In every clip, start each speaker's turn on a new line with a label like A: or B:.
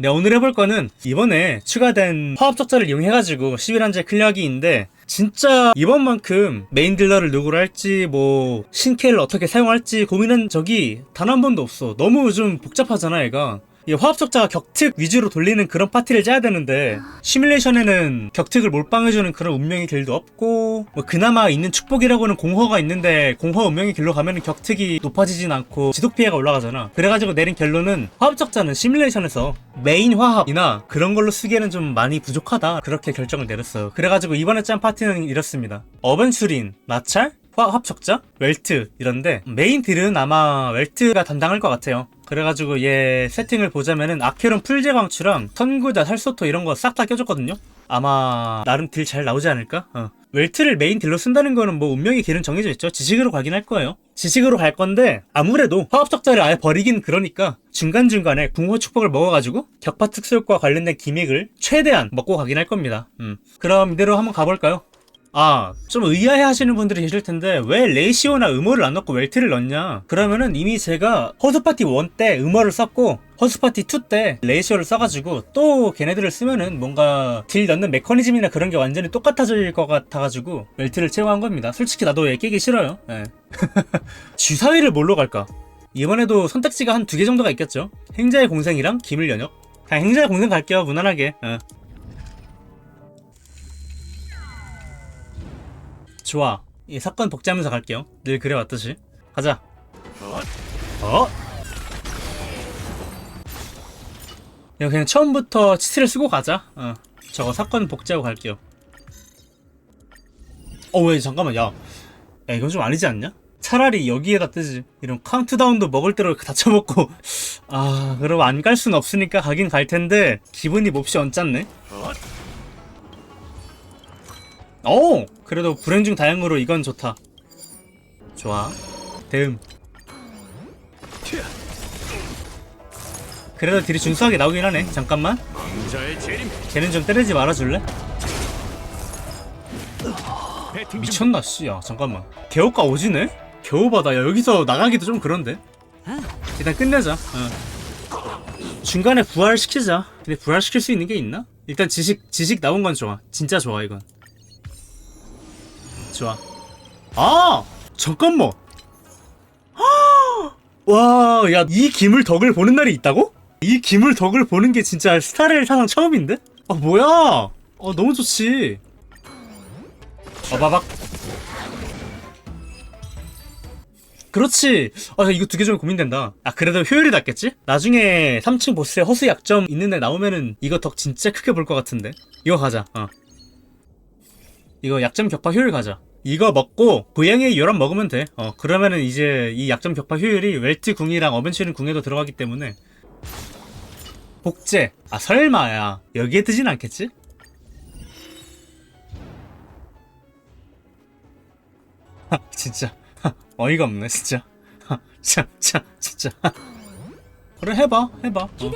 A: 네, 오늘 해볼 거는 이번에 추가된 화합 적자를 이용해가지고 11한제 클리어하기인데 진짜 이번만큼 메인 딜러를 누구로 할지 뭐 신캐를 어떻게 사용할지 고민한 적이 단 한 번도 없어. 너무 좀 복잡하잖아 얘가. 이 화합 적자가 격특 위주로 돌리는 그런 파티를 짜야 되는데 시뮬레이션에는 격특을 몰빵해주는 그런 운명의 길도 없고 뭐 그나마 있는 축복이라고는 공허가 있는데 공허 운명의 길로 가면은 격특이 높아지진 않고 지속 피해가 올라가잖아. 그래가지고 내린 결론은 화합 적자는 시뮬레이션에서 메인 화합이나 그런 걸로 쓰기에는 좀 많이 부족하다 그렇게 결정을 내렸어요. 그래가지고 이번에 짠 파티는 이렇습니다. 어벤슈린 마찰 화합 적자 웰트 이런데 메인 딜은 아마 웰트가 담당할 것 같아요 그래가지고 얘 세팅을 보자면은 아케론 풀제 광추랑 선구자 살소토 이런 거 싹 다 껴줬거든요 아마 나름 딜 잘 나오지 않을까? 어. 웰트를 메인 딜로 쓴다는 거는 뭐 운명의 길은 정해져 있죠. 지식으로 가긴 할 거예요. 지식으로 갈 건데 아무래도 화합 적자를 아예 버리긴 그러니까 중간중간에 궁호 축복을 먹어가지고 격파 특수효과 관련된 기믹을 최대한 먹고 가긴 할 겁니다. 음. 그럼 이대로 한번 가볼까요? 아, 좀 의아해 하시는 분들이 계실 텐데, 왜 레이시오나 음호를 안 넣고 웰트를 넣냐? 그러면은 이미 제가 허스파티 1 때 음호를 썼고, 허스파티 2 때 레이시오를 써가지고, 또 걔네들을 쓰면은 뭔가 딜 넣는 메커니즘이나 그런 게 완전히 똑같아질 것 같아가지고, 웰트를 채용한 겁니다. 솔직히 나도 얘 깨기 싫어요. 예. 주사위를 뭘로 갈까? 이번에도 선택지가 한 두 개 정도가 있겠죠? 행자의 공생이랑 기물 연역? 그냥 행자의 공생 갈게요, 무난하게. 예. 좋아. 이 사건 복제하면서 갈게요. 늘 그래왔듯이. 가자. 어? 이거 그냥 처음부터 치트를 쓰고 가자. 어. 저거 사건 복제하고 갈게요. 어, 왜, 잠깐만, 야. 야, 이건 좀 아니지 않냐? 차라리 여기에다 뜨지. 이런 카운트다운도 먹을 대로 다 쳐먹고. 아, 그럼 안 갈 순 없으니까 가긴 갈 텐데, 기분이 몹시 언짢네. 오! 그래도 불행 중 다행으로 이건 좋다. 좋아. 대음. 그래도 딜이 준수하게 나오긴 하네. 잠깐만. 걔는 좀 때리지 말아줄래? 미쳤나 씨야. 잠깐만. 개호가 오지네? 겨우바다. 야 여기서 나가기도 좀 그런데. 일단 끝내자. 어. 중간에 부활시키자. 근데 부활시킬 수 있는 게 있나? 일단 지식 지식 나온 건 좋아. 진짜 좋아 이건. 좋아. 아 잠깐만. 와, 야, 이 기물 덕을 보는 날이 있다고? 이 기물 덕을 보는 게 진짜 스타를 사상 처음인데? 아, 뭐야? 어, 너무 좋지. 어바박. 그렇지. 아, 야, 이거 두개 중에 고민된다. 아, 그래도 효율이 낫겠지? 나중에 3층 보스에 허수 약점 있는 애 나오면은 이거 덕 진짜 크게 볼 것 같은데. 이거 가자. 어. 이거 약점 격파 효율 가자. 이거 먹고 고양이 요람 먹으면 돼. 어, 그러면은 이제 이 약점 격파 효율이 웰트 궁이랑 어벤처린 궁에도 들어가기 때문에 복제. 아, 설마야. 여기에 뜨진 않겠지? 하, 진짜. 하, 어이가 없네, 진짜. 하, 참, 참, 진짜. 하. 그래, 해봐, 해봐. 어.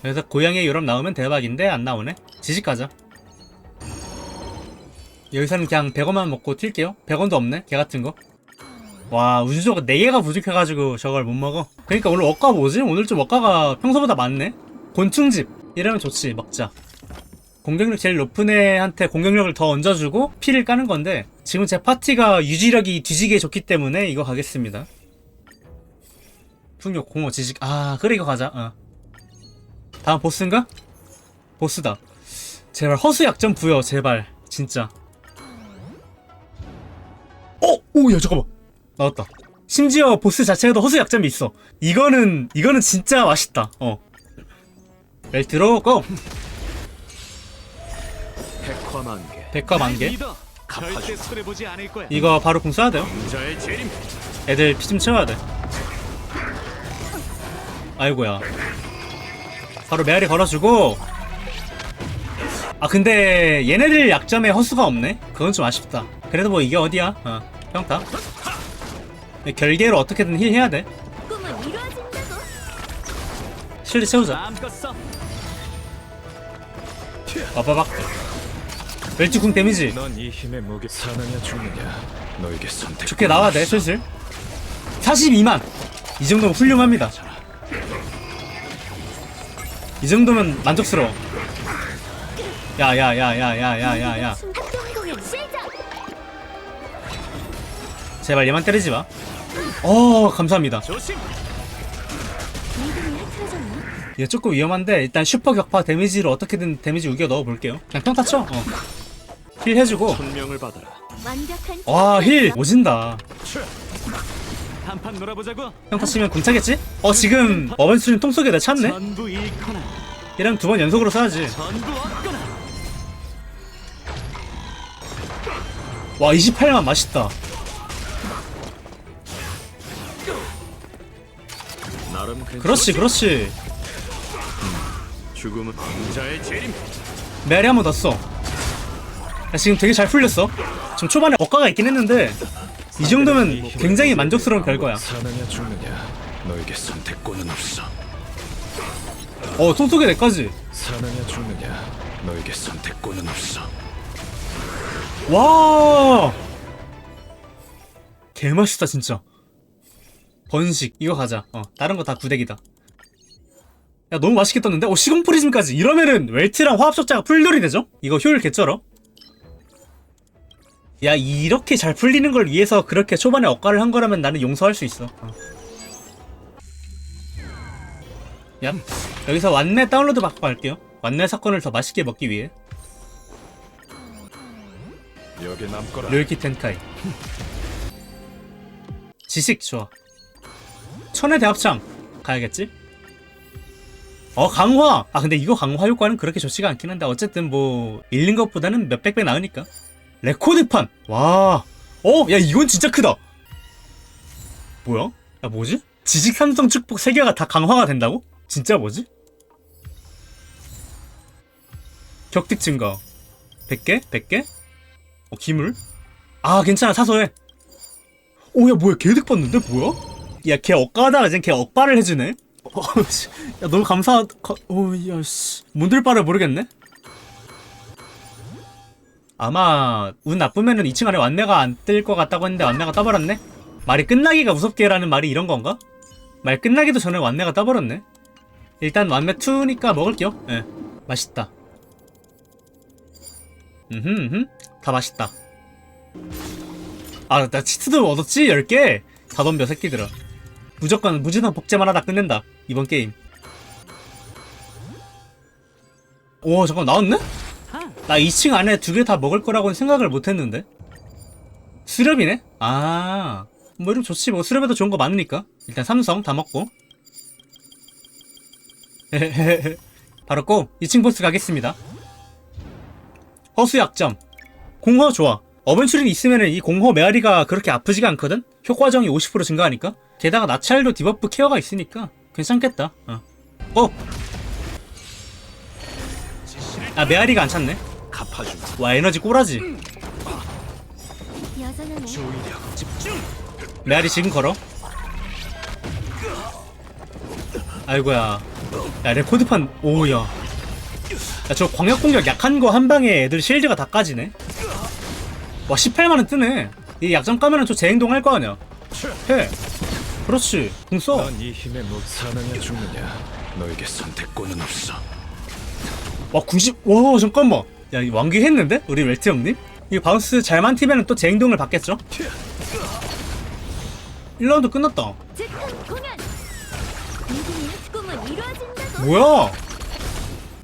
A: 그래서 고양이 요람 나오면 대박인데 안 나오네. 지식 가자. 여기서는 그냥 100원만 먹고 튈게요. 100원도 없네. 개 같은 거. 와, 우주조가 4개가 부족해가지고 저걸 못 먹어. 그러니까 오늘 원가 뭐지? 오늘 좀 원가가 평소보다 많네. 곤충집. 이러면 좋지. 먹자. 공격력 제일 높은 애한테 공격력을 더 얹어주고 피를 까는 건데 지금 제 파티가 유지력이 뒤지게 좋기 때문에 이거 가겠습니다. 풍력 공허 지식. 아, 그래 이거 가자. 어. 다음 보스인가? 보스다. 제발 허수 약점 부여 제발 진짜. 어, 오, 야 잠깐만 나왔다. 심지어 보스 자체에도 허수 약점이 있어. 이거는 이거는 진짜 맛있다. 어. 벨트로 고.
B: 백화 만개
A: 백과 만개.
B: 믿어 절대 손해 보지 않을 거야
A: 이거 바로 궁 써야 돼요.
B: 재림
A: 애들 피 좀 채워야 돼. 아이고야. 바로 메아리 걸어주고. 아 근데 얘네들 약점에 허수가 없네. 그건 좀 아쉽다. 그래도 뭐 이게 어디야? 어, 평타. 결계로 어떻게든 힐 해야 돼.
C: 꿈은 이루어진다고.
A: 실드 채우자.
B: 마음껏 써
A: 빠바박. 멸치 궁 데미지.
B: 넌 이 힘의 무게 사느냐 죽느냐 너에게 선택
A: 좋게 나와야 돼 슬슬. 42만. 이 정도면 훌륭합니다. 이 정도면 만족스러워 야야야야야야야야 제발 얘만 때리지 마. 어 감사합니다. 얘 조금 위험한데 일단 슈퍼 격파 데미지로 어떻게든 데미지 우겨 넣어 볼게요. 그냥 평타 쳐. 어. 힐 해주고.
B: 천명을 받아라.
A: 와 힐 오진다.
B: 한판 놀아보자고.
A: 평타 치면 공차겠지? 어 지금 어벤스는 통 속에 내 찼네. 얘랑 두 번 연속으로 써야지. 와 28만 맛있다. 그렇지 그렇지.
B: 죽음은 왕자의 재림.
A: 메아리 한 번 더 써. 야, 지금 되게 잘 풀렸어. 좀 초반에 억가가 있긴 했는데 이 정도면 굉장히 만족스러운 결과야.
B: 사느냐 죽느냐. 너에게 선택권은 없어.
A: 어, 통 속에 내까지.
B: 사느냐 죽느냐. 너에게 선택권은 없어.
A: 와! 개맛있다, 진짜. 번식, 이거 가자. 어, 다른 거 다 구대기다. 야, 너무 맛있게 떴는데? 어, 시공 프리즘까지. 이러면은 웰트랑 화합적자가 풀돌이 되죠? 이거 효율 개쩔어. 야, 이렇게 잘 풀리는 걸 위해서 그렇게 초반에 억가를 한 거라면 나는 용서할 수 있어. 어. 야, 여기서 완내 다운로드 받고 갈게요. 완내 사건을 더 맛있게 먹기 위해.
B: 여기 남거라.
A: 료이키 텐카이 지식 좋아 천의 대합창 가야겠지? 어 강화! 아 근데 이거 강화 효과는 그렇게 좋지가 않긴 한데 어쨌든 뭐 밀린 것보다는 몇백 배 나으니까 레코드판! 와 어? 야 이건 진짜 크다 뭐야? 야 뭐지? 지식 삼성 축복 3개가 다 강화가 된다고? 진짜 뭐지? 격특 증가 100개? 100개? 어, 기물? 아, 괜찮아, 사소해. 오, 야, 뭐야, 개득 봤는데? 뭐야? 야, 걔 억가하다가 이제 걔 억바를 해주네? 어, 씨. 야, 너무 감사, 가, 어, 야, 씨. 뭔들 바를 모르겠네? 아마, 운 나쁘면은 2층 안에 완내가 안 뜰 것 같다고 했는데 완내가 떠버렸네? 말이 끝나기가 무섭게라는 말이 이런 건가? 말 끝나기도 전에 완내가 떠버렸네? 일단 완매 2니까 먹을게요. 예. 맛있다. 음흠, 음흠. 다 맛있다. 아, 나 치트도 얻었지? 10개? 다 덤벼, 새끼들아. 무조건, 무진한 복제만 하다 끝낸다. 이번 게임. 오, 잠깐, 나왔네? 나 2층 안에 두 개 다 먹을 거라고는 생각을 못 했는데? 수렵이네? 아, 뭐 이러면 좋지. 뭐 수렵에도 좋은 거 많으니까. 일단 삼성 다 먹고. 바로 고! 2층 보스 가겠습니다. 허수 약점. 공허 좋아. 어벤츄린 있으면은 이 공허 메아리가 그렇게 아프지가 않거든? 효과정이 50% 증가하니까? 게다가 나찰도 디버프 케어가 있으니까 괜찮겠다. 어. 어! 아, 메아리가 안 찼네.
B: 갚아주마.
A: 와, 에너지 꼬라지.
C: 여전하네.
B: 조이력 집중.
A: 메아리 지금 걸어. 아이고야. 야, 레코드판, 오야. 야, 저 광역 공격 약한 거 한 방에 애들 실드가 다 까지네. 와, 18만원 뜨네. 이 약점 까면은 저 재행동 할 거 아니야. 해. 그렇지. 궁 써.
B: 넌이 힘에 못 사느냐 죽느냐. 너에게 선택권은 없어.
A: 와, 90, 와, 잠깐만. 야, 이 완기 했는데? 우리 웰트 형님? 이 바운스 잘만 튀면은 또 재행동을 받겠죠? 1라운드 끝났다. 뭐야?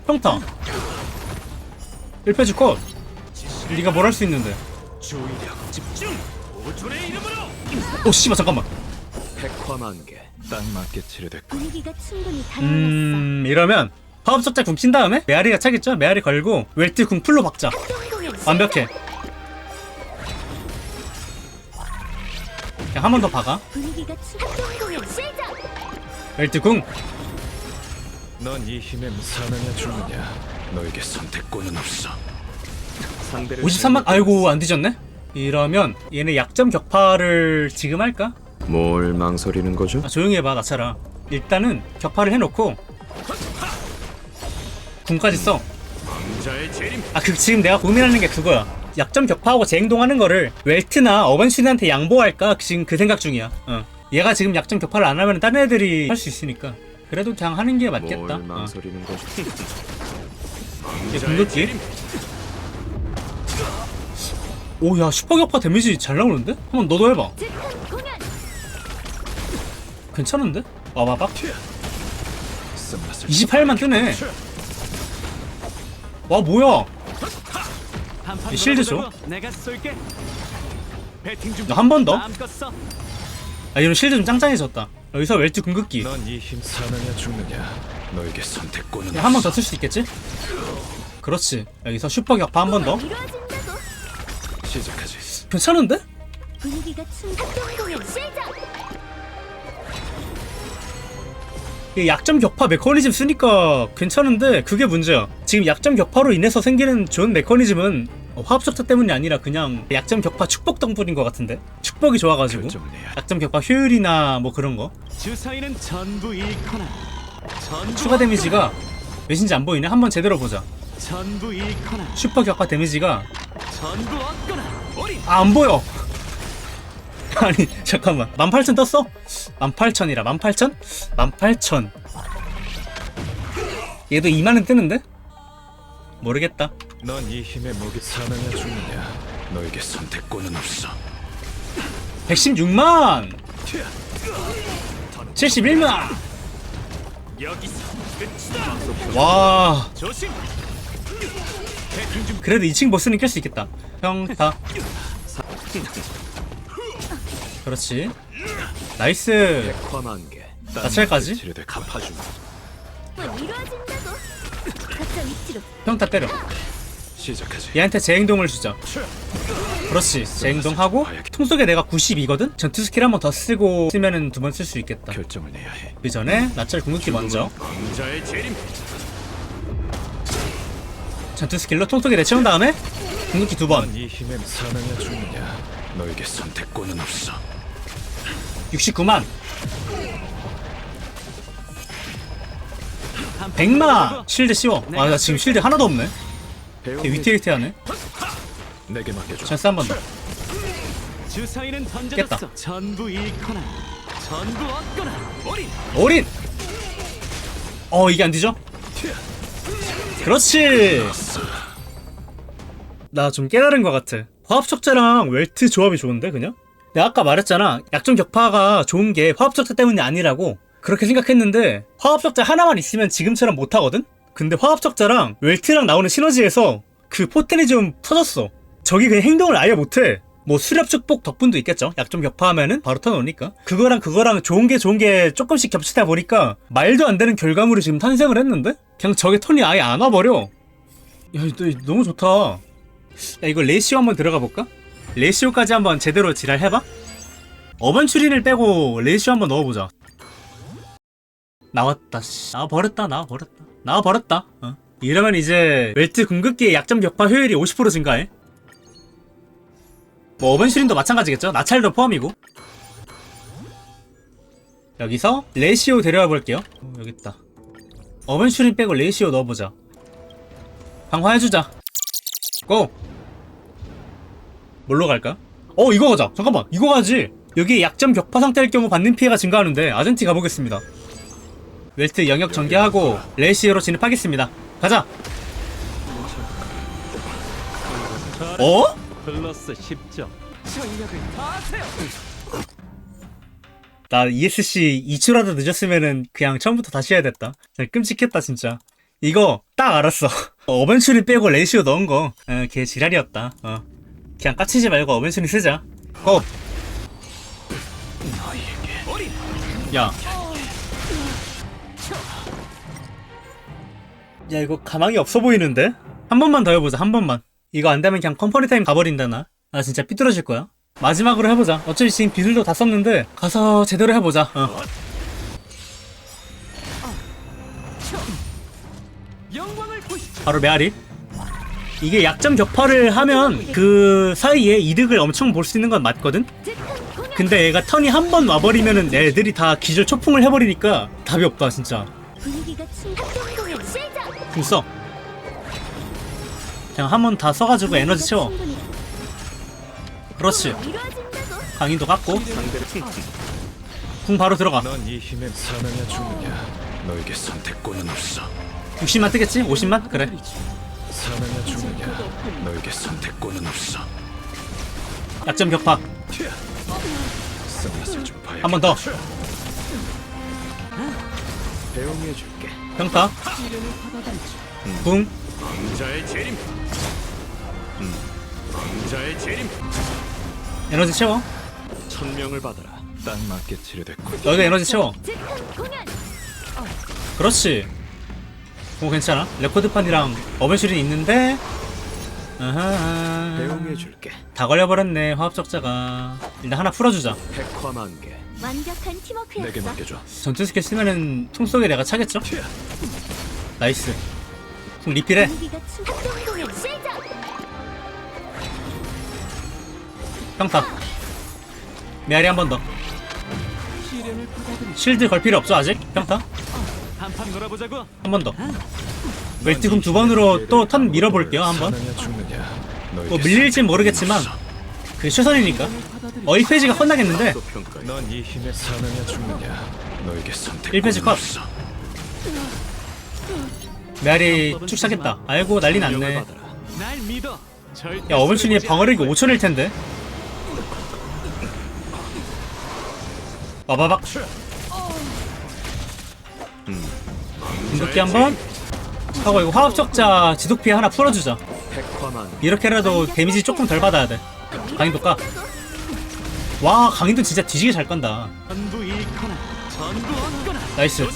A: 평타. 1패지 컷. 네가 뭘 할 수 있는데?
B: 조이력 집중. 오존의 이름으로.
A: 오, 씨발, 잠깐만.
B: 백화만개. 딱 맞게 치료됐고.
C: 분위기가 충분히 달아올랐어.
A: 음, 이러면 화합석자 궁친 다음에 메아리가 차겠죠? 메아리 걸고 웰트 궁 풀로 박자. 완벽해. 그냥 한 번 더 박아.
C: 분위기가 충 합동 공연 시작.
A: 웰트 궁.
B: 넌 이 힘에 사느냐 죽느냐. 너에게 선택권은 없어. 상대를
A: 53만, 아이고, 안 뒤졌네? 이러면 얘네 약점 격파를 지금 할까?
B: 뭘 망설이는 거죠?
A: 아, 조용히 해봐, 나차라. 일단은 격파를 해놓고 궁까지 써. 아, 그 지금 내가 고민하는 게 그거야. 약점 격파하고 재행동하는 거를 웰트나 어벤슈한테 양보할까? 지금 그 생각 중이야. 어. 얘가 지금 약점 격파를 안 하면 다른 애들이 할 수 있으니까. 그래도 그냥 하는 게 맞겠다
B: 뭘
A: 어.
B: 망설이는 거지?
A: 이제 궁극기 오야 슈퍼격파 데미지 잘 나오는데? 한번 너도 해봐 괜찮은데? 와봐봐
B: 쓴맛을
A: 28만 뜨네 와 뭐야 이 실드 줘. 한 번 더? 아 이런 실드 좀 짱짱해졌다 여기서 웰트 궁극기 한 번 더 쓸 수 있겠지? 그렇지 여기서 슈퍼 격파 한 번 더
B: 시작하지.
A: 괜찮은데?
C: 분위기가 충 합동 공연 시작
A: 이 약점 격파 메커니즘 쓰니까 괜찮은데 그게 문제야. 지금 약점 격파로 인해서 생기는 좋은 메커니즘은 화합적자 때문이 아니라 그냥 약점 격파 축복 덕분인 것 같은데 축복이 좋아가지고. 약점 격파 효율이나 뭐 그런 거
D: 주사위는 전부 잃거나. 전부
A: 추가 데미지가 몇인지 안 보이네. 한번 제대로 보자.
D: 전부 잃거나.
A: 슈퍼 격파 데미지가
D: 전부 얻거나. 어린.
A: 아, 안 보여. 아니 잠깐만 18,000 떴어? 18,000이라 18,000? 18,000 얘도 2만원 뜨는데? 모르겠다
B: 넌 이 힘에 목이 사느냐 죽느냐 너에게 선택권은 없어.
A: 116만 71만
D: 여기서 끝이다.
A: 와
D: 조심.
A: 그래도 2층 보스는 깰 수 있겠다 평타 그렇지 나이스. 나찰까지?
B: 치료돼 갚아주마.
C: 뭐 이루어진다고 각자 위치로
A: 평타 때려
B: 시작하지.
A: 얘한테 재행동을 주자 그렇지 재행동하고 통 속에 내가 92거든? 전투 스킬 한 번 더 쓰고 쓰면은 두 번 쓸 수 있겠다
B: 결정을 내야 해.
A: 그 전에 나찰 궁극기 먼저
D: 왕자의 재림.
A: 전투 스킬로 통 속에 내채운 다음에 궁극기 두번
B: 넌이 힘에 사느냐 죽느냐 너에게 선택권은 없어.
A: 69만 100만 실드 씌워 아 나 지금 실드 하나도 없네
B: 배워.
A: 위태위태하네
B: 내게 맡겨줘.
A: 찬스 한 번 더
D: 주사위는
A: 깼다.
D: 던져졌어. 전부 잃거나. 전부 얻거나. 어린.
A: 올인 어 이게 안 되죠? 그렇지. 나 좀 깨달은 것 같아. 화합척자랑 웰트 조합이 좋은데 그냥? 내가 아까 말했잖아. 약점 격파가 좋은 게 화합척자 때문이 아니라고. 그렇게 생각했는데 화합척자 하나만 있으면 지금처럼 못하거든? 근데 화합척자랑 웰트랑 나오는 시너지에서 그 포텐이 좀 터졌어. 저기 그냥 행동을 아예 못해 뭐 수렵 축복 덕분도 있겠죠. 약점 격파하면은 바로 터놓으니까. 그거랑 그거랑 좋은 게 좋은 게 조금씩 겹치다 보니까 말도 안 되는 결과물이 지금 탄생을 했는데? 그냥 저게 턴이 아예 안 와버려. 야 이거 너무 좋다. 야 이거 레시오 한번 들어가 볼까? 레시오까지 한번 제대로 지랄 해봐? 어반 추린을 빼고 레시오 한번 넣어보자. 나왔다 씨. 나와 버렸다 나와 버렸다. 나와 버렸다. 어. 이러면 이제 웰트 궁극기의 약점 격파 효율이 50% 증가해 뭐 어벤슈린도 마찬가지겠죠? 나찰도 포함이고. 여기서 레시오 데려와 볼게요. 어, 여기 있다. 어벤슈린 빼고 레시오 넣어보자. 강화해주자. 고! 뭘로 갈까? 어 이거 가자. 잠깐만. 이거 가지. 여기 약점 격파 상태일 경우 받는 피해가 증가하는데 아젠티 가보겠습니다. 웰트 영역 전개하고 레시오로 진입하겠습니다. 가자! 어?
D: 플러스 10점. 전력을 다하세요.
A: 나 ESC 2초라도 늦었으면은 그냥 처음부터 다시 해야 됐다. 진짜 끔찍했다 진짜. 이거 딱 알았어. 어벤츄리 빼고 레이시오 넣은 거. 어, 걔 지랄이었다. 어. 그냥 까치지 말고 어벤츄리 쓰자. 고! 야. 야 이거 가망이 없어 보이는데? 한 번만 더 해보자 한 번만. 이거 안 되면 그냥 컴퍼니 타임 가버린다 나. 나 진짜 삐뚤어질 거야. 마지막으로 해보자. 어차피 지금 비술도 다 썼는데 가서 제대로 해보자. 어. 바로 메아리. 이게 약점 격파를 하면 그 사이에 이득을 엄청 볼 수 있는 건 맞거든? 근데 얘가 턴이 한 번 와버리면은 애들이 다 기절 초풍을 해버리니까 답이 없다 진짜.
C: 분위기가 충 합동 공연 시작
A: 궁 써. 그냥 한 번 다 써가지고 에너지 채워. 그렇지. 강인도 깎고. 궁 바로 들어가.
B: 넌 이 힘에 사느냐 죽느냐? 너에게 선택권은 없어.
A: 60만 뜨겠지? 50만? 그래.
B: 사느냐? 죽느냐 너에게 선택권은 없어.
A: 약점 격파. 한 번 더.
B: 배웅해줄게.
A: 평타. 궁
B: 왕자의 재림. 음, 왕자의 재림.
A: 에너지 채워.
B: 천명을 받아라. 딱 맞게 치료됐고
A: 너도 에너지 채워. 그렇지. 오 괜찮아. 레코드판이랑 어벤슈린 있는데. 아하.
B: 배웅해 줄게.
A: 다 걸려버렸네 화합적자가. 일단 하나 풀어주자.
B: 백화만 개
C: 완벽한
B: 내게
C: 팀워크였어.
B: 맡겨줘.
A: 전투 스킬 쓰면은 총 속에 내가 차겠죠? 나이스 총 리필해. 평타. 메아리 한 번 더. 실드 걸 필요 없어 아직? 평타?
D: 한판 놀아보자고.
A: 한 번 더. 웰트금 두 번으로 또 턴 밀어볼게요 한번.
B: 죽느냐 너에게
A: 뭐 밀릴진 모르겠지만 그게 최선이니까. 어 1페이지가 끝나겠는데.
B: 넌이 힘에 사느냐 죽느냐? 너에게 선택
A: 1페이지 컷 메아리 쭉 차겠다. 아이고 난리 났네. 야
D: 쓰러지지
A: 방어력이
D: 않을
A: 5천일 텐데. 와바박 공격기 한번? 하고 이거 화합적자 지독 피해 하나 풀어주자. 이렇게라도 데미지 조금 덜 받아야 돼. 강인도 까. 와 강인도 진짜 뒤지게 잘
D: 얻거나.
A: 나이스.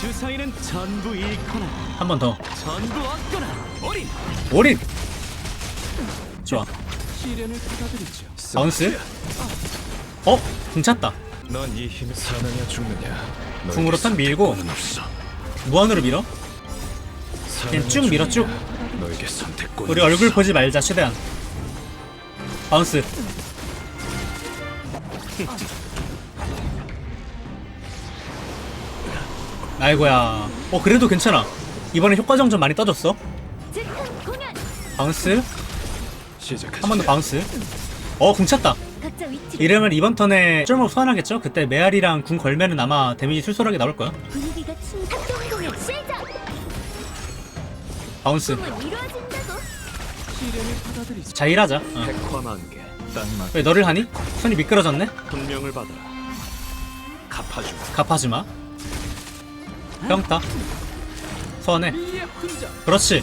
D: 주사위는 전부 잃거나
A: 한 번 더
D: 전부 얻거나. 어린.
A: 올인 좋아
D: 시련을 받아들이죠.
A: 바운스 어? 궁 찼다
B: 넌 이 힘에 사느냐 죽느냐 너에게
A: 궁으로 턴 밀고
B: 선택권은 없어.
A: 무한으로 밀어
B: 사느냐
A: 쭉 밀어, 쭉.
B: 죽느냐 너에게 선택권
A: 우리 얼굴 보지 말자 최대한 바운스 아이고야. 어 그래도 괜찮아. 이번에 효과정 좀 많이 떠줬어? 바운스? 한 번 더 바운스. 어 궁 찼다. 이러면 이번 턴에 쫄목 소환하겠죠? 그때 메아리랑 궁 걸면은 아마 데미지 술술하게 나올 거야. 바운스.
D: 받아들이죠.
A: 자일하자. 어. 왜 너를 하니? 손이 미끄러졌네?
B: 천명을 받아라. 갚아주마.
A: 갚아주마 평타. 소환해. 그렇지.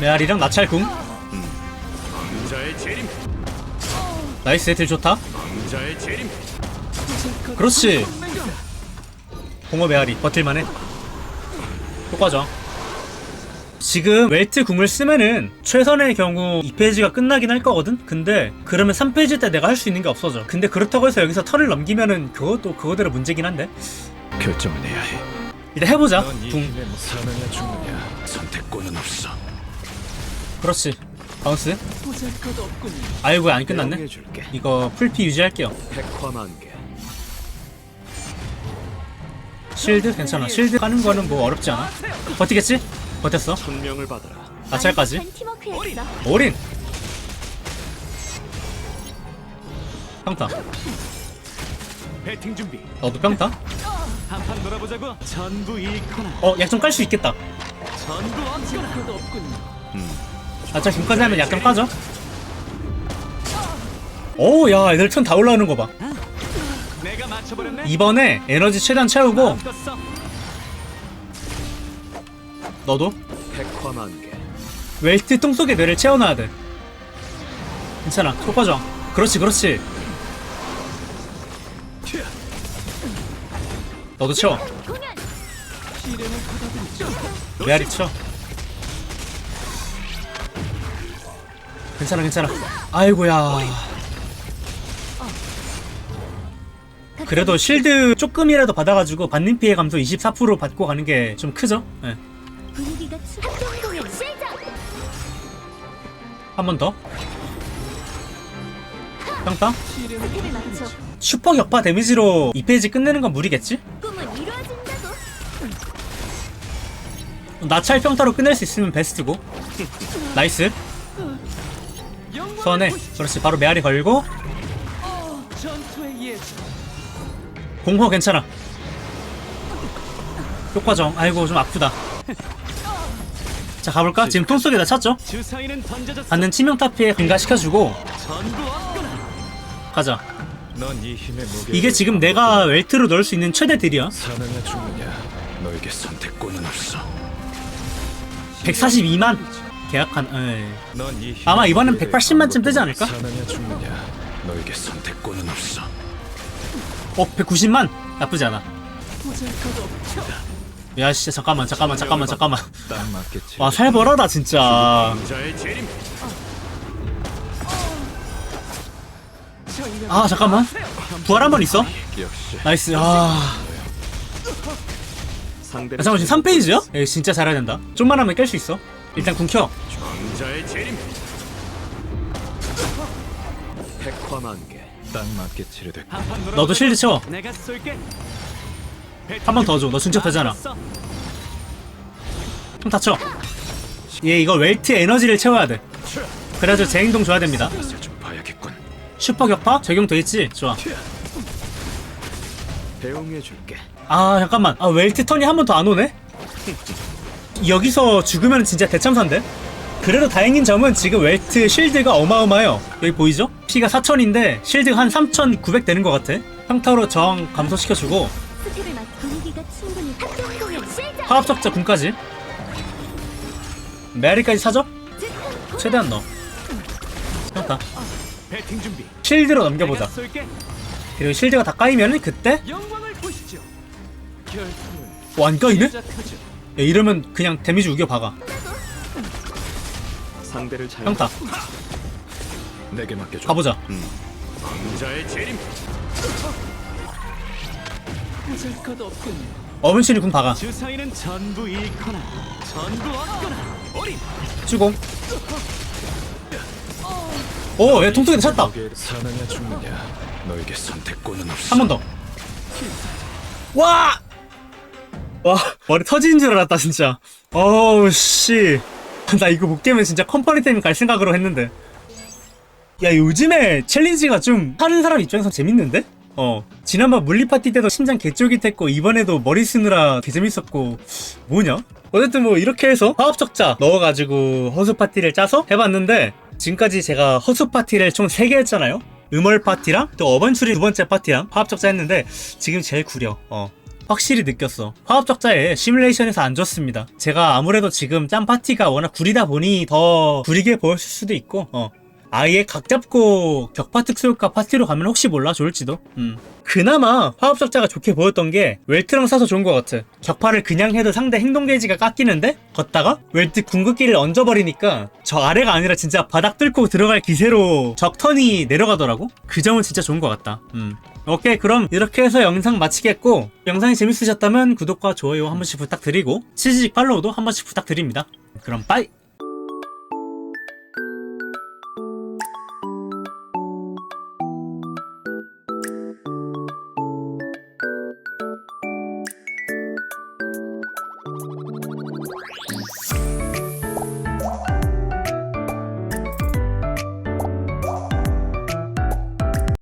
A: 메아리랑 나찰 궁.
B: 왕자의 재림
A: 나이스 딜 좋다. 그렇지. 공허 메아리 버틸만해. 효과죠. 지금 웰트 궁을 쓰면은 최선의 경우 2페이지가 끝나긴 할 거거든? 근데 그러면 3페이지 때 내가 할 수 있는 게 없어져. 근데 그렇다고 해서 여기서 턴을 넘기면은 그것도 그거대로 문제긴 한데?
B: 결정을 내야 해
A: 일단 해보자. 궁
B: 힘에 사느냐 죽느냐. 선택권은 없어.
A: 그렇지. 바운스.
D: 보잘것.
A: 아이고 안 끝났네. 이거 풀피 유지할게요.
B: 백화만개
A: 실드 괜찮아. 실드 까는 거는 뭐 어렵지 않아. 버티겠지? 버텼어.
B: 천명을 받아라.
C: 팀워크였어.
A: 올인. 평타.
D: 배팅 준비.
A: 너도 평타
D: 한판 놀아보자고. 전부 잃거나.
A: 어약좀깔수 있겠다.
D: 전부 얻거나. 것 없군요.
A: 아짜 지금까지 하면 약간 빠져? 오야 애들 턴다 올라오는 거봐.
D: 내가 맞춰버렸네.
A: 이번에 에너지 최대한 채우고.
D: 떴어.
A: 너도?
B: 백화만개.
A: 웰트 똥속에 뇌를 채워놔야 돼. 괜찮아 효과죠 그렇지 그렇지 너도
D: 받아들이죠.
A: 메아리 쳐 괜찮아 괜찮아 아이고야 그래도 실드 조금이라도 받아가지고 받는 피해 감소 24% 받고 가는 게 좀 크죠? 예.
C: 분위기가 충 합동 공연 시작
A: 한 번 더.
C: 맞춰
A: 슈퍼 격파 데미지로 2페이지 끝내는 건 무리겠지? 나찰 평타로 끝낼 수 있으면 베스트고. 나이스. 소환해. 그렇지. 바로 메아리 걸고. 공허 괜찮아. 효과정 아이고 좀 아프다 자 가볼까? 지금 통 속에다 찼죠? 받는 치명타 피해 증가시켜주고 가자.
B: 이게
A: 지금 내가 웰트로 넣을 수 있는 최대 딜이야
B: 사느냐 죽느냐. 너에게 선택권은 없어.
A: 142만 계약한
B: 힘의
A: 아마 이번엔
B: 무게에
A: 180만 쯤 뜨지 않을까?
B: 사느냐 죽느냐. 너에게 선택권은 없어.
A: 어 190만 나쁘지 않아 야 진짜 잠깐만 잠깐만 잠깐만 잠깐만
B: 딱 맞겠지.
A: 와 살벌하다 진짜
B: 자의 재림.
A: 아 잠깐만 부활 한 번 있어?
B: 역시
A: 나이스 아
D: 상대를
A: 아, 잠깐만 지금 3페이지야? 에이 진짜 잘해야 된다. 좀만 하면 깰 수 있어. 일단 궁켜.
B: 자의 재림.
D: 백화만개
B: 딱 맞게
D: 놀아
A: 너도 실드 채워
D: 내가 쏠게.
A: 한 번 더 줘. 너 중첩 되잖아. 좀 다쳐. 얘 이거 웰트 에너지를 채워야 돼. 그래가지고 제 행동 줘야 됩니다.
B: 맛을 좀 봐야겠군.
A: 슈퍼 격파? 적용돼 있지? 좋아.
D: 배웅해 줄게
A: 아 잠깐만. 아 웰트 턴이 한 번 더 안 오네? 여기서 죽으면 진짜 대참사인데? 그래도 다행인 점은 지금 웰트 실드가 어마어마해요. 여기 보이죠? 피가 4000인데 실드가 한 3900 되는 것 같아. 평타로 저항 감소시켜주고. 화합적자 군까지. 메리까지 사죠? 최대한 넣어. 평타. 실드로 넘겨보자. 그리고 실드가 다 까이면은 그때
D: 결투를
A: 어, 안 까이네?
D: 시작하죠
A: 야, 이러면 그냥 데미지 우겨 박아
D: 상대를 잘
A: 평타
B: 내게 맡겨줘.
A: 가보자
B: 자의 재림.
D: 보잘 것 없군요
A: 어문신이 궁 박아
D: 주사위는 전부 잃거나 전부 얻거나 어린
A: 추공 오, 얘 통통이 찼다.
B: 사느냐 죽느냐. 너에게 선택권은 없어.
A: 한 번 더. 와! 와, 머리 터지는 줄 알았다, 진짜. 어우, 씨. 나 이거 못 깨면 진짜 컴퍼니 때문에 갈 생각으로 했는데. 야, 요즘에 챌린지가 좀 하는 사람 입장에서 재밌는데? 어. 지난번 물리 파티 때도 심장 개쫄깃했고, 이번에도 머리 쓰느라 개재밌었고, 뭐냐? 어쨌든 뭐 이렇게 해서 화합 적자 넣어가지고 허수 파티를 짜서 해봤는데, 지금까지 제가 허수 파티를 총 3개 했잖아요? 음월 파티랑 또 어번추리 두 번째 파티랑 화합 적자 했는데 지금 제일 구려. 어. 확실히 느꼈어. 화합 적자에 시뮬레이션에서 안 좋습니다. 제가 아무래도 지금 짠 파티가 워낙 구리다 보니 더 구리게 보였을 수도 있고, 어. 아예 각 잡고 격파 특수효과 파티로 가면 혹시 몰라 좋을지도. 음. 그나마 화합 적자가 좋게 보였던 게 웰트랑 사서 좋은 것 같아. 격파를 그냥 해도 상대 행동 게이지가 깎이는데 걷다가 웰트 궁극기를 얹어버리니까 저 아래가 아니라 진짜 바닥 뚫고 들어갈 기세로 적 턴이 내려가더라고. 그 점은 진짜 좋은 것 같다. 음. 오케이 그럼 이렇게 해서 영상 마치겠고 영상이 재밌으셨다면 구독과 좋아요 한 번씩 부탁드리고 치즈직 팔로우도 한 번씩 부탁드립니다. 그럼 빠이!